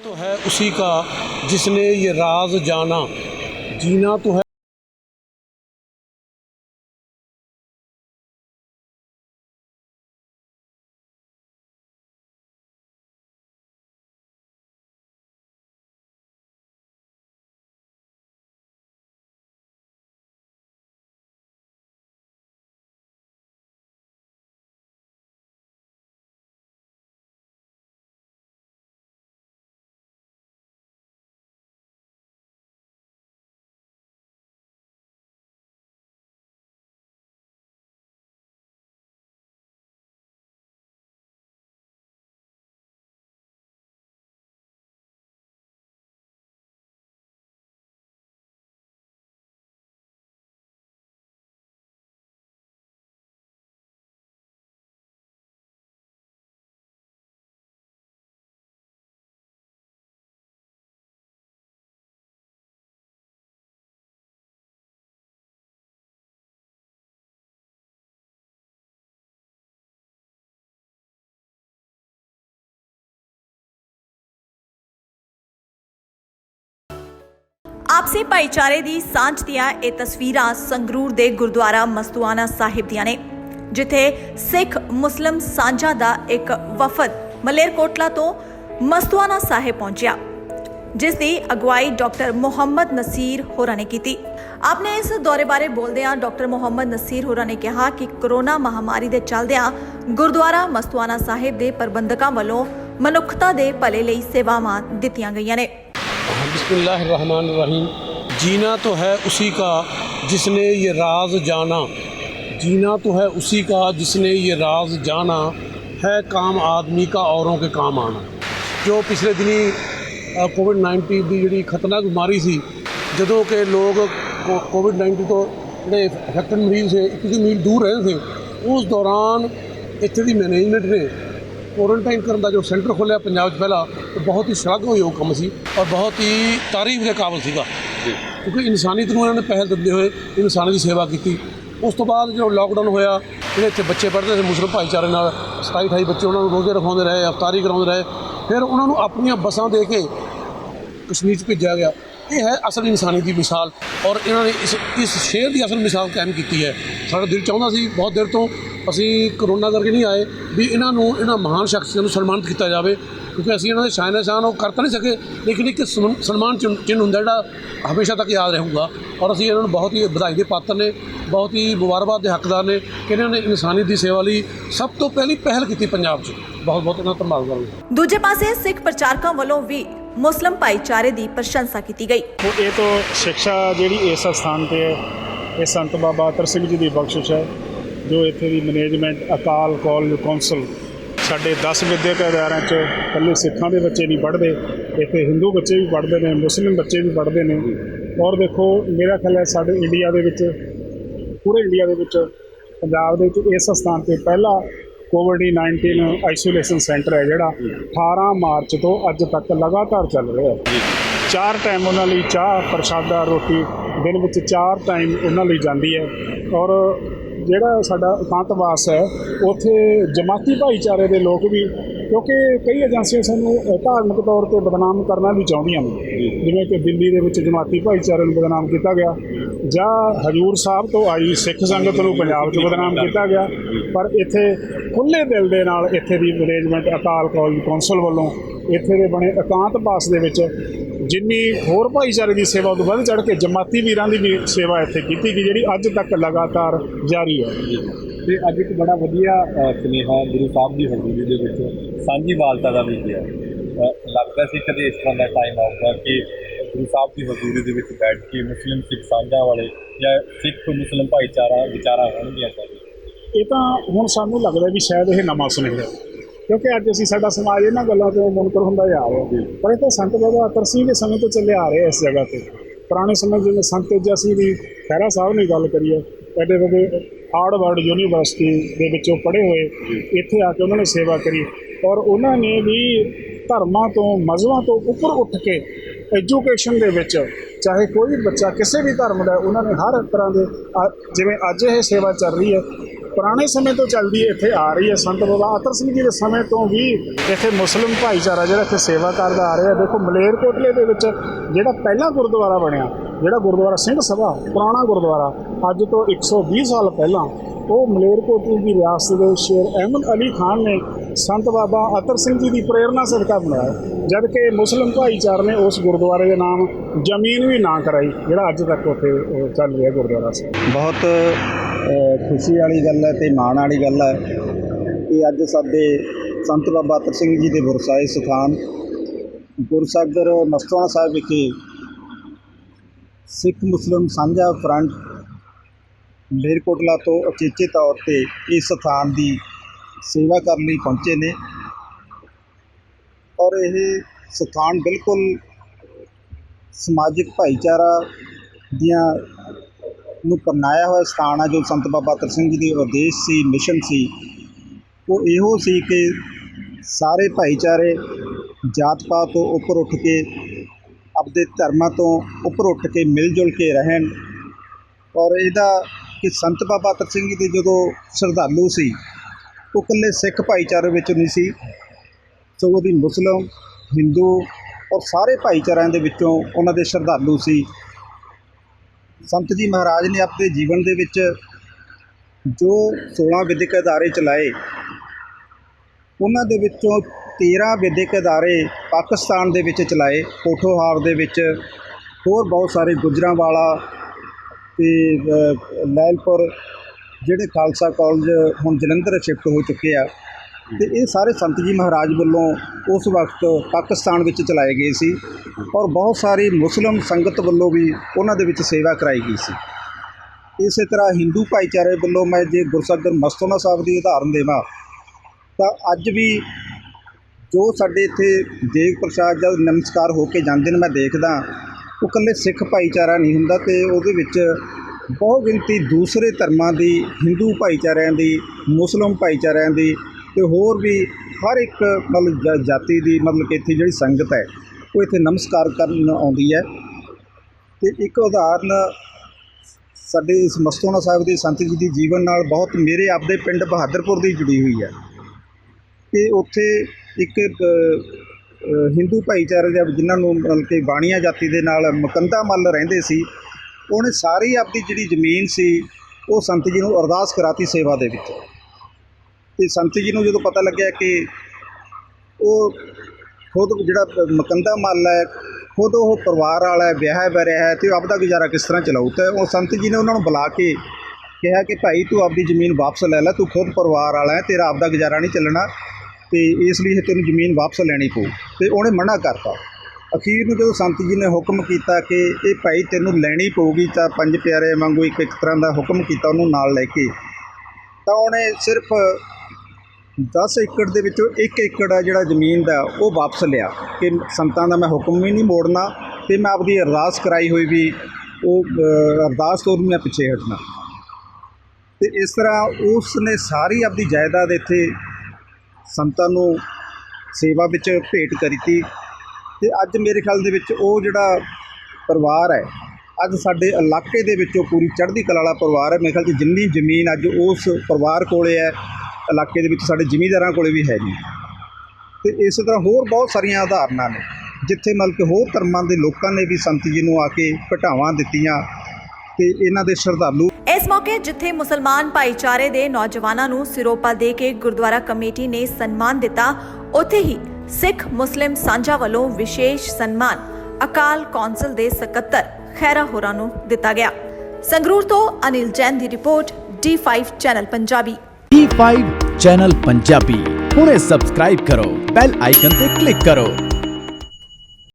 तो है उसी का जिसने ये राज जाना जीना तो है ਆਪਸੀ ਭਾਈਚਾਰੇ ਦੀ ਸਾਂਝ ਦੀਆਂ ਇਹ ਤਸਵੀਰਾਂ ਸੰਗਰੂਰ ਦੇ ਗੁਰਦੁਆਰਾ ਮਸਤੂਆਨਾ ਸਾਹਿਬ ਦੀਆਂ ਨੇ, ਜਿੱਥੇ ਸਿੱਖ ਮੁਸਲਮ ਸਾਂਝਾਂ ਦਾ ਇੱਕ ਵਫਦ ਮਲੇਰਕੋਟਲਾ ਤੋਂ ਮਸਤੂਆਨਾ ਸਾਹਿਬ ਪਹੁੰਚਿਆ, ਜਿਸ ਦੀ ਅਗਵਾਈ ਡਾਕਟਰ ਮੁਹੰਮਦ ਨਸੀਰ ਹੋਰਾਂ ਨੇ ਕੀਤੀ। ਆਪਣੇ ਇਸ ਦੌਰੇ ਬਾਰੇ ਬੋਲਦਿਆਂ ਡਾਕਟਰ ਮੁਹੰਮਦ ਨਸੀਰ ਹੋਰਾਂ ਨੇ ਕਿਹਾ ਕਿ ਕਰੋਨਾ ਮਹਾਮਾਰੀ ਦੇ ਚੱਲਦਿਆਂ ਗੁਰਦੁਆਰਾ ਮਸਤੂਆਨਾ ਸਾਹਿਬ ਦੇ ਪ੍ਰਬੰਧਕਾਂ ਵੱਲੋਂ ਮਨੁੱਖਤਾ ਦੇ ਭਲੇ ਲਈ ਸੇਵਾਵਾਂ ਦਿੱਤੀਆਂ ਗਈਆਂ ਨੇ। बिस्मिल्लाहिर्रहमानिर्रहीम जीना तो है उसी का जिसने ये राज जाना जीना तो है उसी का जिसने ये राज जाना है काम आदमी का औरों के काम आना ਜੋ ਪਿਛਲੇ ਦਿਨੀ ਕੋਵਿਡ 19 ਦੀ ਜਿਹੜੀ ਖਤਰਨਾਕ ਬਿਮਾਰੀ ਸੀ ਜਦੋਂ ਕਿ ਲੋਕ ਕੋਵਿਡ 19 ਤੋਂ ਜਿਹੜੇ ਅਫੈਕਟਡ ਮਰੀਜ਼ ਸੀ ਇੱਕ ਦੀ ਮੀਲ ਦੂਰ ਰਹੇ ਸੀ ਉਸ ਦੌਰਾਨ ਇੱਥੇ ਦੀ ਮੈਨੇਜਮੈਂਟ ਨੇ ਕੁਆਰੰਟਾਈਨ ਕਰਨ ਦਾ ਜੋ ਸੈਂਟਰ ਖੋਲ੍ਹਿਆ ਪੰਜਾਬ 'ਚ ਪਹਿਲਾਂ ਉਹ ਬਹੁਤ ਹੀ ਸ਼ਲਾਘਾਯੋਗ ਕੰਮ ਸੀ ਔਰ ਬਹੁਤ ਹੀ ਤਾਰੀਫ ਦੇ ਕਾਬਿਲ ਸੀਗਾ। ਕਿਉਂਕਿ ਇਨਸਾਨੀਅਤ ਨੂੰ ਇਹਨਾਂ ਨੇ ਪਹਿਲ ਦਿੰਦੇ ਹੋਏ ਇਨਸਾਨੀ ਦੀ ਸੇਵਾ ਕੀਤੀ। ਉਸ ਤੋਂ ਬਾਅਦ ਜਦੋਂ ਲਾਕਡਾਊਨ ਹੋਇਆ ਜਿਹੜੇ ਇੱਥੇ ਬੱਚੇ ਪੜ੍ਹਦੇ ਸੀ ਮੁਸਲਿਮ ਭਾਈਚਾਰੇ ਨਾਲ 27 28 ਬੱਚੇ ਉਹਨਾਂ ਨੂੰ ਰੋਜ਼ੇ ਰਖਾਉਂਦੇ ਰਹੇ ਅਫਤਾਰੀ ਕਰਾਉਂਦੇ ਰਹੇ। ਫਿਰ ਉਹਨਾਂ ਨੂੰ ਆਪਣੀਆਂ ਬੱਸਾਂ ਦੇ ਕੇ ਕਸ਼ਮੀਰ 'ਚ ਭੇਜਿਆ ਗਿਆ। ਇਹ ਹੈ ਅਸਲ ਇਨਸਾਨੀ ਦੀ ਮਿਸਾਲ ਔਰ ਇਹਨਾਂ ਨੇ ਇਸ ਇਸ ਸ਼ੇਰ ਦੀ ਅਸਲ ਮਿਸਾਲ ਕਾਇਮ ਕੀਤੀ ਹੈ। ਸਾਡਾ ਦਿਲ ਚਾਹੁੰਦਾ ਸੀ ਬਹੁਤ ਦੇਰ ਤੋਂ ਅਸੀਂ ਕਰੋਨਾ ਕਰਕੇ ਨਹੀਂ ਆਏ ਵੀ ਇਹਨਾਂ ਨੂੰ ਇਹਨਾਂ ਮਹਾਨ ਸ਼ਖਸੀਅਤਾਂ ਨੂੰ ਸਨਮਾਨਿਤ ਕੀਤਾ ਜਾਵੇ ਕਿਉਂਕਿ ਅਸੀਂ ਇਹਨਾਂ ਦੇ ਸ਼ਾਨ ਨਿਸ਼ਾਨ ਉਹ ਕਰ ਤਾਂ ਨਹੀਂ ਸਕੇ ਲੇਕਿਨ ਇੱਕ ਸਨਮ- ਸਨਮਾਨ ਚਿੰਨ੍ਹ ਚਿੰਨ੍ਹ ਹੁੰਦਾ ਜਿਹੜਾ ਹਮੇਸ਼ਾ ਤੱਕ ਯਾਦ ਰਹੂਗਾ। ਔਰ ਅਸੀਂ ਇਹਨਾਂ ਨੂੰ ਬਹੁਤ ਹੀ ਵਧਾਈ ਦੇ ਪਾਤਰ ਨੇ ਬਹੁਤ ਹੀ ਮੁਬਾਰਕਬਾਦ ਦੇ ਹੱਕਦਾਰ ਨੇ ਕਿ ਇਹਨਾਂ ਨੇ ਇਨਸਾਨੀਅਤ ਦੀ ਸੇਵਾ ਲਈ ਸਭ ਤੋਂ ਪਹਿਲੀ ਪਹਿਲ ਕੀਤੀ ਪੰਜਾਬ 'ਚ। ਬਹੁਤ ਬਹੁਤ ਇਹਨਾਂ ਦਾ ਧੰਨਵਾਦ ਕਰਾਂਗੇ ਦੂਜੇ ਪਾਸੇ ਸਿੱਖ ਪ੍ਰਚਾਰਕਾਂ ਵੱਲੋਂ ਵੀ ਮੁਸਲਮ ਭਾਈਚਾਰੇ ਦੀ ਪ੍ਰਸ਼ੰਸਾ ਕੀਤੀ ਗਈ। ਇਹ ਤੋਂ ਸਿੱਖਿਆ ਜਿਹੜੀ ਇਸ ਸਥਾਨ ਤੇ ਹੈ ਇਹ ਸੰਤ ਬਾਬਾ ਅਤਰ ਸਿੰਘ ਜੀ ਦੀ ਬਖਸ਼ਿਸ਼ ਹੈ। ਜੋ ਇੱਥੇ ਦੀ ਮੈਨੇਜਮੈਂਟ ਅਕਾਲ ਕਾਲਜ ਕੌਂਸਲ ਸਾਡੇ 10 ਵਿਦਿਅਕ ਅਦਾਰਿਆਂ 'ਚ ਇਕੱਲੇ ਸਿੱਖਾਂ ਦੇ ਬੱਚੇ ਨਹੀਂ ਪੜ੍ਹਦੇ ਇੱਥੇ ਹਿੰਦੂ ਬੱਚੇ ਵੀ ਪੜ੍ਹਦੇ ਨੇ ਮੁਸਲਿਮ ਬੱਚੇ ਵੀ ਪੜ੍ਹਦੇ ਨੇ। ਔਰ ਦੇਖੋ ਮੇਰਾ ਖਿਆਲ ਹੈ ਸਾਡੇ ਇੰਡੀਆ ਦੇ ਵਿੱਚ ਪੂਰੇ ਇੰਡੀਆ ਦੇ ਵਿੱਚ ਪੰਜਾਬ ਦੇ ਵਿੱਚ ਇਸ ਸਥਾਨ ਤੇ ਪਹਿਲਾ ਕੋਵਿਡ 19 ਆਈਸੋਲੇਸ਼ਨ ਸੈਂਟਰ ਹੈ ਜਿਹੜਾ 18 ਮਾਰਚ ਤੋਂ ਅੱਜ ਤੱਕ ਲਗਾਤਾਰ ਚੱਲ ਰਿਹਾ ਹੈ। ਚਾਰ ਟਾਈਮ ਉਹਨਾਂ ਲਈ ਚਾਹ ਪ੍ਰਸ਼ਾਦਾ ਰੋਟੀ ਦਿਨ ਵਿੱਚ ਚਾਰ ਟਾਈਮ ਉਹਨਾਂ ਲਈ ਜਾਂਦੀ ਹੈ। ਔਰ ਜਿਹੜਾ ਸਾਡਾ ਇਕਾਂਤਵਾਸ ਹੈ ਉੱਥੇ ਜਮਾਤੀ ਭਾਈਚਾਰੇ ਦੇ ਲੋਕ ਵੀ ਕਿਉਂਕਿ ਕਈ ਏਜੰਸੀਆਂ ਸਾਨੂੰ ਧਾਰਮਿਕ ਤੌਰ ਤੇ ਬਦਨਾਮ ਕਰਨਾ ਵੀ ਚਾਹੁੰਦੀਆਂ ਨੇ। ਜਿਵੇਂ ਕਿ ਦਿੱਲੀ ਦੇ ਵਿੱਚ ਜਮਾਤੀ ਭਾਈਚਾਰੇ ਨੂੰ ਬਦਨਾਮ ਕੀਤਾ ਗਿਆ ਜਾਂ ਹਜੂਰ ਸਾਹਿਬ ਤੋਂ ਆਈ ਸਿੱਖ ਸੰਗਤ ਨੂੰ ਪੰਜਾਬ 'ਚ ਬਦਨਾਮ ਕੀਤਾ ਗਿਆ ਪਰ ਇੱਥੇ ਖੁੱਲੇ ਦਿਲ ਦੇ ਨਾਲ ਇੱਥੇ ਦੀ ਮੈਨੇਜਮੈਂਟ ਅਕਾਲ ਕਾਲਜ ਕੌਂਸਲ ਵੱਲੋਂ ਇੱਥੇ ਦੇ ਬਣੇ ਇਕਾਂਤਵਾਸ ਦੇ ਵਿੱਚ ਜਿੰਨੀ ਹੋਰ ਭਾਈਚਾਰੇ ਦੀ ਸੇਵਾ ਤੋਂ ਵੱਧ ਚੜ ਕੇ ਜਮਾਤੀ ਵੀਰਾਂ ਦੀ ਵੀ ਸੇਵਾ ਇੱਥੇ ਕੀਤੀ ਗਈ ਜਿਹੜੀ ਅੱਜ ਤੱਕ ਲਗਾਤਾਰ ਜਾਰੀ ਹੈ। ਤੇ ਅੱਜ ਇੱਕ ਬੜਾ ਵਧੀਆ ਸੁਨੇਹਾ ਗੁਰੂ ਸਾਹਿਬ ਦੀ ਹਜ਼ੂਰੀ ਦੇ ਵਿੱਚ ਸਾਂਝੀ ਵਾਲਤਾ ਦਾ ਵੀ ਗਿਆ ਲੱਗਦਾ ਸੀ ਕਦੇ ਇਸ ਤਰ੍ਹਾਂ ਦਾ ਟਾਈਮ ਆਊਗਾ ਕਿ ਗੁਰੂ ਸਾਹਿਬ ਦੀ ਹਜ਼ੂਰੀ ਦੇ ਵਿੱਚ ਬੈਠ ਕੇ ਮੁਸਲਿਮ ਸਿੱਖ ਸਾਂਝਾਂ ਵਾਲੇ ਜਾਂ ਸਿੱਖ ਮੁਸਲਿਮ ਭਾਈਚਾਰਾ ਵਿਚਾਰਾ ਹੋਣਗੀਆਂ ਕਦੇ ਇਹ ਤਾਂ ਹੁਣ ਸਾਨੂੰ ਲੱਗਦਾ ਵੀ ਸ਼ਾਇਦ ਇਹ ਨਵਾਂ ਸੁਨੇਹਾ ਹੈ। ਕਿਉਂਕਿ ਅੱਜ ਅਸੀਂ ਸਾਡਾ ਸਮਾਜ ਇਹਨਾਂ ਗੱਲਾਂ ਤੋਂ ਮੁਨਕਰ ਹੁੰਦਾ ਜਾ ਰਿਹਾ ਪਰ ਇਹ ਤਾਂ ਸੰਤ ਬਾਬਾ ਅਤਰ ਸਿੰਘ ਦੇ ਸਮੇਂ ਤੋਂ ਚੱਲੇ ਆ ਰਹੇ ਇਸ ਜਗ੍ਹਾ ਤੇ। ਪੁਰਾਣੇ ਸਮੇਂ ਜਿਵੇਂ ਸੰਤ ਤੇਜਾ ਸਿੰਘ ਦੀ ਖਹਿਰਾ ਸਾਹਿਬ ਨੇ ਗੱਲ ਕਰੀ ਹੈ ਐਡੇ ਵੱਡੇ ਹਾਰਡਵਰਡ ਯੂਨੀਵਰਸਿਟੀ ਦੇ ਵਿੱਚੋਂ ਪੜ੍ਹੇ ਹੋਏ, ਇੱਥੇ ਆ ਕੇ ਉਹਨਾਂ ਨੇ ਸੇਵਾ ਕਰੀ। ਔਰ ਉਹਨਾਂ ਨੇ ਵੀ ਧਰਮਾਂ ਤੋਂ, ਮਜ਼ਹਬਾਂ ਤੋਂ ਉੱਪਰ ਉੱਠ ਕੇ ਐਜੂਕੇਸ਼ਨ ਦੇ ਵਿੱਚ, ਚਾਹੇ ਕੋਈ ਬੱਚਾ ਕਿਸੇ ਵੀ ਧਰਮ ਦਾ ਉਹਨਾਂ ਨੇ ਹਰ ਤਰ੍ਹਾਂ ਦੇ, ਅ- ਜਿਵੇਂ ਅੱਜ ਇਹ ਸੇਵਾ ਚੱਲ ਰਹੀ ਹੈ ਪੁਰਾਣੇ ਸਮੇਂ ਤੋਂ ਚੱਲਦੀ ਇੱਥੇ ਆ ਰਹੀ ਹੈ ਸੰਤ ਬਾਬਾ ਅਤਰ ਸਿੰਘ ਜੀ ਦੇ ਸਮੇਂ ਤੋਂ ਵੀ ਇੱਥੇ ਮੁਸਲਿਮ ਭਾਈਚਾਰਾ ਜਿਹੜਾ ਇੱਥੇ ਸੇਵਾ ਕਰਦਾ ਆ ਰਿਹਾ। ਦੇਖੋ ਮਲੇਰਕੋਟਲੇ ਦੇ ਵਿੱਚ ਜਿਹੜਾ ਪਹਿਲਾ ਗੁਰਦੁਆਰਾ ਬਣਿਆ, ਜਿਹੜਾ ਗੁਰਦੁਆਰਾ ਸਿੰਘ ਸਭਾ, ਪੁਰਾਣਾ ਗੁਰਦੁਆਰਾ, ਅੱਜ ਤੋਂ 120 ਸਾਲ ਪਹਿਲਾਂ, ਉਹ ਮਲੇਰਕੋਟਲੇ ਦੀ ਰਿਆਸਤ ਦੇ ਸ਼ੇਰ ਅਹਿਮਦ ਅਲੀ ਖਾਨ ਨੇ ਸੰਤ ਬਾਬਾ ਅਤਰ ਸਿੰਘ ਜੀ ਦੀ ਪ੍ਰੇਰਣਾ ਸਦਕਾ ਬਣਾਇਆ। ਜਦ ਕਿ ਮੁਸਲਿਮ ਭਾਈਚਾਰੇ ਨੇ ਉਸ ਗੁਰਦੁਆਰੇ ਦੇ ਨਾਮ ਜ਼ਮੀਨ ਵੀ ਨਾ ਕਰਾਈ, ਜਿਹੜਾ ਅੱਜ ਤੱਕ ਉੱਥੇ ਚੱਲ ਰਿਹਾ ਗੁਰਦੁਆਰਾ ਸਾਹਿਬ। ਬਹੁਤ ਖੁਸ਼ੀ ਵਾਲੀ ਗੱਲ ਹੈ ਤੇ ਮਾਣ ਵਾਲੀ ਗੱਲ ਹੈ। ਕਿ ਅੱਜ ਸਾਡੇ ਸੰਤ ਬਾਬਾ ਅਤਰ ਸਿੰਘ ਜੀ ਦੇ ਗੁਰਸਾਏ ਸਥਾਨ ਗੁਰਸਾਗਰ ਮਸਤਵਾਣਾ ਸਾਹਿਬ ਵਿਖੇ ਸਿੱਖ ਮੁਸਲਿਮ ਸਾਂਝਾ ਫਰੰਟ ਮਲੇਰਕੋਟਲਾ ਤੋਂ ਉਚੇਚੇ ਤੌਰ ਤੇ ਇਸ ਸਥਾਨ ਦੀ ਸੇਵਾ ਕਰਨ ਲਈ ਪਹੁੰਚੇ ਨੇ। ਔਰ ਇਹ ਸਥਾਨ ਬਿਲਕੁਲ ਸਮਾਜਿਕ ਭਾਈਚਾਰਾ ਦੀਆਂ ਨੂੰ ਪਰਨਾਇਆ ਹੋਇਆ ਸਥਾਨ ਆ ਜੋ ਸੰਤ ਬਾਬਾ ਤਰ ਸਿੰਘ ਜੀ ਦੇ ਉਦੇਸ਼ ਸੀ, ਮਿਸ਼ਨ ਸੀ, ਉਹ ਇਹੋ ਸੀ ਕਿ ਸਾਰੇ ਭਾਈਚਾਰੇ ਜਾਤ ਪਾਤ ਤੋਂ ਉੱਪਰ ਉੱਠ ਕੇ ਆਪਦੇ ਧਰਮਾਂ ਤੋਂ ਉੱਪਰ ਉੱਠ ਕੇ ਮਿਲ ਜੁਲ ਕੇ ਰਹਿਣ ਔਰ ਇਹਦਾ ਕਿ ਸੰਤ ਬਾਬਾ ਅਤਰ ਸਿੰਘ ਜੀ ਦੇ ਜਦੋਂ ਸ਼ਰਧਾਲੂ ਸੀ, ਉਹ ਇਕੱਲੇ ਸਿੱਖ ਭਾਈਚਾਰੇ ਵਿੱਚ ਨਹੀਂ ਸੀ, ਸਗੋਂ ਦੀ ਮੁਸਲਮ, ਹਿੰਦੂ ਔਰ ਸਾਰੇ ਭਾਈਚਾਰਿਆਂ ਦੇ ਵਿੱਚੋਂ ਉਹਨਾਂ ਦੇ ਸ਼ਰਧਾਲੂ ਸੀ। ਸੰਤ ਜੀ ਮਹਾਰਾਜ ਨੇ ਆਪਣੇ ਜੀਵਨ ਦੇ ਵਿੱਚ ਜੋ 16 ਵਿਦਿਅਕ ਅਦਾਰੇ ਚਲਾਏ ਉਹਨਾਂ ਦੇ ਵਿੱਚੋਂ 13 ਵਿਦਿਅਕ ਅਦਾਰੇ ਪਾਕਿਸਤਾਨ ਦੇ ਵਿੱਚ ਚਲਾਏ ਕੋਠੋਹਾਰ ਦੇ ਵਿੱਚ ਹੋਰ ਬਹੁਤ ਸਾਰੇ ਗੁਜਰਾਂਵਾਲਾ ਤੇ ਅ, ਲੈਲਪੁਰ ਜਿਹੜੇ ਖਾਲਸਾ ਕਾਲਜ ਹੁਣ ਜਲੰਧਰ ਸ਼ਿਫਟ ਹੋ ਚੁੱਕੇ ਆ। ਤੇ ਇਹ ਸਾਰੇ ਸੰਤ ਜੀ ਮਹਾਰਾਜ ਵੱਲੋਂ ਉਸ ਵਕਤ ਪਾਕਿਸਤਾਨ ਵਿੱਚ ਚਲਾਏ ਗਏ ਸੀ ਔਰ ਬਹੁਤ ਸਾਰੀ ਮੁਸਲਮ ਸੰਗਤ ਵੱਲੋਂ ਵੀ ਉਹਨਾਂ ਦੇ ਵਿੱਚ ਸੇਵਾ ਕਰਾਈ ਗਈ ਸੀ। ਇਸੇ ਤਰ੍ਹਾਂ ਹਿੰਦੂ ਭਾਈਚਾਰੇ ਵੱਲੋਂ ਮੈਂ ਜੇ ਗੁਰਸੱਗਰ ਮਸਤੋਨਾ ਸਾਹਿਬ ਦੀ ਉਦਾਹਰਨ ਦੇਵਾਂ, ਤਾਂ ਅੱਜ ਵੀ ਜੋ ਸਾਡੇ ਇੱਥੇ ਦੇਗ ਪ੍ਰਸ਼ਾਦ ਜਦ ਨਮਸਕਾਰ ਹੋ ਕੇ ਜਾਂਦੇ ਨੇ, ਮੈਂ ਦੇਖਦਾ ਉਹ ਇਕੱਲੇ ਸਿੱਖ ਭਾਈਚਾਰਾ ਨਹੀਂ ਹੁੰਦਾ ਤੇ ਉਹਦੇ ਵਿੱਚ ਬਹੁ ਗਿਣਤੀ ਦੂਸਰੇ ਧਰਮਾਂ ਦੀ, ਹਿੰਦੂ ਭਾਈਚਾਰਿਆਂ ਦੀ, ਮੁਸਲਮ ਭਾਈਚਾਰਿਆਂ ਦੀ ਤੇ ਹੋਰ ਵੀ ਹਰ ਇੱਕ ਮਤਲਬ ਜ- ਜਾਤੀ ਦੀ ਮਤਲਬ ਕਿ ਇੱਥੇ ਜਿਹੜੀ ਸੰਗਤ ਹੈ, ਉਹ ਇੱਥੇ ਨਮਸਕਾਰ ਕਰਨ ਆਉਂਦੀ ਹੈ। ਤੇ ਇੱਕ ਉਦਾਹਰਨ ਸਾਡੇ ਇਸ ਮਸਤੋਨਾ ਸਾਹਿਬ ਦੇ ਸੰਤ ਜੀ ਦੀ ਜੀਵਨ ਨਾਲ ਬਹੁਤ ਮੇਰੇ ਆਪਦੇ ਪਿੰਡ ਬਹਾਦਰਪੁਰ ਦੀ ਜੁੜੀ ਹੋਈ ਹੈ। ਕਿ ਉੱਥੇ ਇੱਕ ਹਿੰਦੂ ਭਾਈਚਾਰੇ ਦੇ ਜਿਨ੍ਹਾਂ ਨੂੰ ਮਤਲਬ ਕਿ ਬਾਣੀਆਂ ਜਾਤੀ ਦੇ ਨਾਲ ਮਕੰਦਾ ਮੱਲ ਰਹਿੰਦੇ ਸੀ, ਉਹਨੇ ਸਾਰੀ ਆਪਦੀ ਜਿਹੜੀ ਜ਼ਮੀਨ ਸੀ, ਉਹ ਸੰਤ ਜੀ ਨੂੰ ਅਰਦਾਸ ਕਰਾਤੀ ਸੇਵਾ ਦੇ ਵਿੱਚ। ਤੇ ਸੰਤ ਜੀ ਨੂੰ ਜਦੋਂ ਪਤਾ ਲੱਗਿਆ ਕਿ ਉਹ ਖੁਦ ਜਿਹੜਾ ਮਕੰਦਾ ਮੱਲ ਹੈ, ਖੁਦ ਉਹ ਪਰਿਵਾਰ ਵਾਲਾ ਹੈ ਵਿਆਹ ਬਰਿਆ ਹੈ ਤੇ ਉਹ ਆਪਦਾ ਗੁਜ਼ਾਰਾ ਕਿਸ ਤਰ੍ਹਾਂ ਚਲਾਊ? ਤਾਂ ਉਹ ਸੰਤ ਜੀ ਨੇ ਉਹਨਾਂ ਨੂੰ ਬੁਲਾ ਕੇ ਕਿਹਾ ਕਿ ਭਾਈ ਤੂੰ ਆਪਦੀ ਜ਼ਮੀਨ ਵਾਪਸ ਲੈ ਲੈ, ਤੂੰ ਖੁਦ ਪਰਿਵਾਰ ਵਾਲਾ ਹੈ, ਤੇਰਾ ਆਪਦਾ ਗੁਜ਼ਾਰਾ ਨਹੀਂ ਚੱਲਣਾ ਤੇ ਇਸ ਲਈ ਇਹ ਤੈਨੂੰ ਜ਼ਮੀਨ ਵਾਪਸ ਲੈਣੀ ਪਊ। ਤੇ ਉਹਨੇ ਮਨਾ ਕਰਤਾ। ਅਖੀਰ ਨੂੰ ਜਦੋਂ ਸੰਤ ਜੀ ਨੇ ਹੁਕਮ ਕੀਤਾ ਕਿ ਇਹ ਭਾਈ ਤੈਨੂੰ ਲੈਣੀ ਪਊਗੀ ਤਾਂ ਪੰਜ ਪਿਆਰੇ ਵਾਂਗੂ ਇੱਕ ਇੱਕ ਤਰ੍ਹਾਂ ਦਾ ਹੁਕਮ ਕੀਤਾ ਉਹਨੂੰ ਨਾਲ ਲੈ ਕੇ, ਤਾਂ ਉਹਨੇ ਸਿਰਫ 10 ਏਕੜ ਦੇ ਵਿੱਚੋਂ 1 ਏਕੜ ਆ ਜਿਹੜਾ ਜ਼ਮੀਨ ਦਾ, ਉਹ ਵਾਪਸ ਲਿਆ। ਕਿ ਸੰਤਾਂ ਦਾ ਮੈਂ ਹੁਕਮ ਵੀ ਨਹੀਂ ਮੋੜਨਾ ਤੇ ਮੈਂ ਆਪਦੀ ਅਰਦਾਸ ਕਰਾਈ ਹੋਈ ਵੀ ਉਹ ਅਰਦਾਸ ਤੋਂ ਵੀ ਮੈਂ ਪਿੱਛੇ ਹਟਣਾ। ਤੇ ਇਸ ਤਰ੍ਹਾਂ ਉਸ ਨੇ ਸਾਰੀ ਆਪਦੀ ਜਾਇਦਾਦ ਇੱਥੇ ਸੰਤਾਂ ਨੂੰ ਸੇਵਾ ਵਿੱਚ ਭੇਟ ਕਰੀਤੀ। ਤੇ ਅੱਜ ਮੇਰੇ ਖਿਆਲ ਦੇ ਵਿੱਚ ਉਹ ਜਿਹੜਾ ਪਰਿਵਾਰ ਹੈ, ਅੱਜ ਸਾਡੇ ਇਲਾਕੇ ਦੇ ਵਿੱਚੋਂ ਪੂਰੀ ਚੜ੍ਹਦੀ ਕਲਾ ਵਾਲਾ ਪਰਿਵਾਰ ਹੈ। ਮੇਰੇ ਖਿਆਲ 'ਚ ਜਿੰਨੀ ਜ਼ਮੀਨ ਅੱਜ ਉਸ ਪਰਿਵਾਰ ਕੋਲੇ ਹੈ ਇਲਾਕੇ ਦੇ ਵਿੱਚ ਸਾਡੇ ਜ਼ਿਮੀਂਦਾਰਾਂ ਕੋਲੇ ਵੀ ਹੈ ਨਹੀਂ ਤੇ ਇਸੇ ਤਰ੍ਹਾਂ ਹੋਰ ਬਹੁਤ ਸਾਰੀਆਂ ਉਦਾਹਰਨਾਂ ਨੇ ਜਿੱਥੇ ਮਤਲਬ ਕਿ ਹੋਰ ਧਰਮਾਂ ਦੇ ਲੋਕਾਂ ਨੇ ਵੀ ਸੰਤ ਜੀ ਨੂੰ ਆ ਕੇ ਘਟਾਵਾਂ ਦਿੱਤੀਆਂ ਤੇ ਇਹਨਾਂ ਦੇ ਸ਼ਰਧਾਲੂ ਇਸ ਮੌਕੇ ਜਿੱਥੇ ਮੁਸਲਮਾਨ ਭਾਈਚਾਰੇ ਦੇ ਨੌਜਵਾਨਾਂ ਨੂੰ ਸਿਰੋਪਾ ਦੇ ਕੇ ਗੁਰਦੁਆਰਾ ਕਮੇਟੀ ਨੇ ਸਨਮਾਨ ਦਿੱਤਾ ਉੱਥੇ ਹੀ ਸਿੱਖ ਮੁਸਲਿਮ ਸਾਂਝਾ ਵੱਲੋਂ ਵਿਸ਼ੇਸ਼ ਸਨਮਾਨ ਅਕਾਲ ਕੌਂਸਲ ਦੇ ਸਕੱਤਰ ਖੈਰਾ ਹੋਰਾਂ ਨੂੰ ਦਿੱਤਾ ਗਿਆ। ਸੰਗਰੂਰ ਤੋਂ ਅਨਿਲ ਜੈਨ ਦੀ report D5 channel Punjabi. D5 channel Punjabi ਹੁਣੇ ਸਬਸਕ੍ਰਾਈਬ ਕਰੋ ਬੈਲ ਆਈਕਨ ਤੇ ਕਲਿੱਕ ਕਰੋ।